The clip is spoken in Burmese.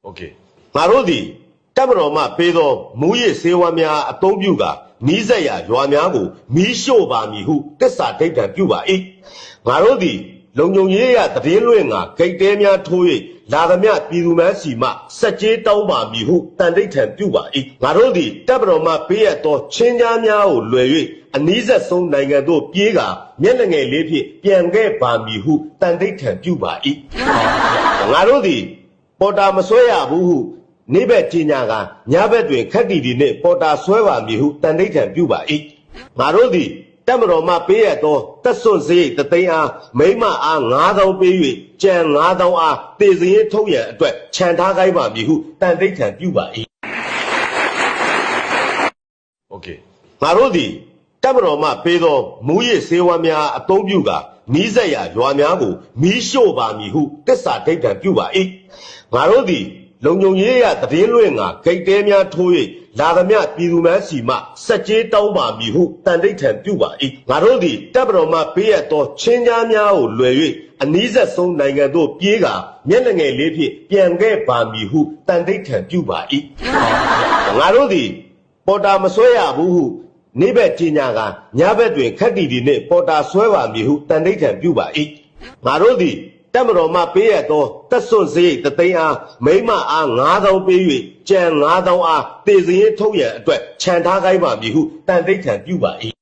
။ Okay ငါတို့သည်တပ်မတော်မှပေးသောမူရစ်ဆေးဝါးများအသုံးပြုကာနီးစပ်ရာရွာများကိုမီးရှို့ပါမည်ဟုတစ္ဆာဒိဋ္ဌံပြုပါ၏ငါတို့သည်လုံုံရေးရသတင်းလွင့်ငါဂိတ်တဲများထိုး၍လာသမျှပြည်သူများစီမှစက်ကြေးတောင်းပါမည်ဟုတန်ဒိဋ္ဌံပြုပါ၏ငါတို့သည်တပ်မတော်မှပေးအပ်သောချင်းကြားများကိုလွယ်၍အနီးဆက်ဆုံးနိုင်ငံသို့ပြေးကာမျက်နှာငယ်လေးဖြင့်ပြန်ခဲ့ပါမည်ဟုတန်ဒိဋ္ဌံပြုပါ၏ငါတို့သည် ပေါ်တာမဆွဲရဘူးဟုနေ့ဘက်ကြီးညာကညဘက်တွင်ခက်တီတီနှင့်ပေါ်တာဆွဲပါမည်ဟုတန်ဋိဌံပြုပါ၏ငါတို့သည်တက်မတော်မှပေးရသောတက်စွန့်စရိတ်တသိန်းအားမိမ့်မအား9000ပေး၍ကြံ9000အားတေစရင်ထုတ်ရန်အတွက်ခြံထားခိုင်းပါမည်ဟုတန်ဋိဌံပြုပါ၏โอเคငါတို့သည် တက်မတော်မှပေးသောမူရစ်စေဝါများအသုံးပြုကာနီးစက်ရာရွာများကိုမီးရှို့ပါမည်ဟုတစ္ဆာဒိဋ္ဌံပြုပါ၏ငါတို့သည်လုံုံရေးရတည်င်းလွင့်ငါဂိတ်တဲများထိုး၍လာသမျှပြည်သူများစီမှစက်ကြေးတောင်းပါမည်ဟုတန်ဋိဌံပြုပါ၏ငါတို့သည်တပ်မတော်မှပေးရသောချင်းကြားများကိုလွယ်၍အနီးဆက်ဆုံးနိုင်ငံသို့ပြေးကာမျက်နှငယ်လေးဖြင့်ပြန်ခဲ့ပါမည်ဟုတန်ဋိဌံပြုပါ၏ငါတို့သည်ပေါ်တာမဆွဲရဘူးဟု နေ့ဘက်ကြီးညာကညဘက်တွင်ခက်တီတီနှင့်ပေါ်တာဆွဲပါမည်ဟုတန်ဋိဌံပြုပါ၏ငါတို့သည်တက်မတော်မှပေးရသောတက်စွန့်စရိတ်တသိန်းအားမိမ့်မအား9000ပေး၍ကြံ9000အားတေစရင်ထုတ်ရန်အတွက်ခြံထားခိုင်းပါမည်ဟုတန်ဋိဌံပြုပါ၏